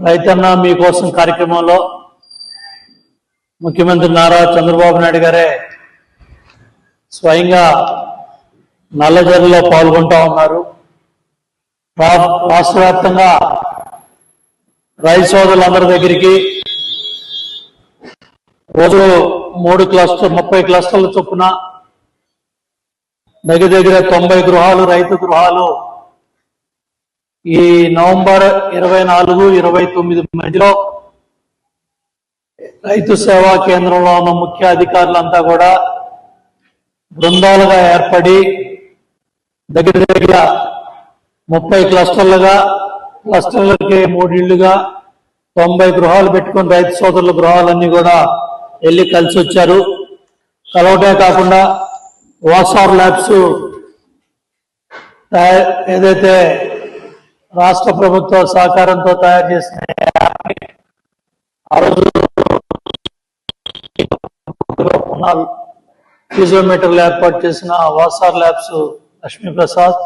రైతన్న మీకోసం కార్యక్రమంలో ముఖ్యమంత్రి నారా చంద్రబాబు నాయుడు గారే స్వయంగా నల్లజర్లలో పాల్గొంటా ఉన్నారు. రాష్ట్ర వ్యాప్తంగా రైతు సోదరులందరి దగ్గరికి రోజు మూడు క్లస్టర్ ముప్పై క్లస్టర్ల చొప్పున దగ్గర దగ్గర తొంభై గృహాలు రైతు గృహాలు ఈ నవంబర్ ఇరవై నాలుగు ఇరవై తొమ్మిది మధ్యలో రైతు సేవా కేంద్రంలో ఉన్న ముఖ్య అధికారులంతా కూడా బృందాలుగా ఏర్పడి దగ్గర దగ్గర ముప్పై క్లస్టర్లుగా క్లస్టర్లకి మూడిళ్ళుగా తొంభై గృహాలు పెట్టుకుని రైతు సోదరుల గృహాలన్నీ కూడా వెళ్ళి కలిసి వచ్చారు. కలవటే కాకుండా వాసార్ ల్యాబ్స్ ఏదైతే రాష్ట్ర ప్రభుత్వ సహకారంతో తయారు చేసిన యాప్ని ఆ రోజు ఫిజియోమీటర్లు ఏర్పాటు చేసిన వాసార్ ల్యాబ్స్ లక్ష్మీప్రసాద్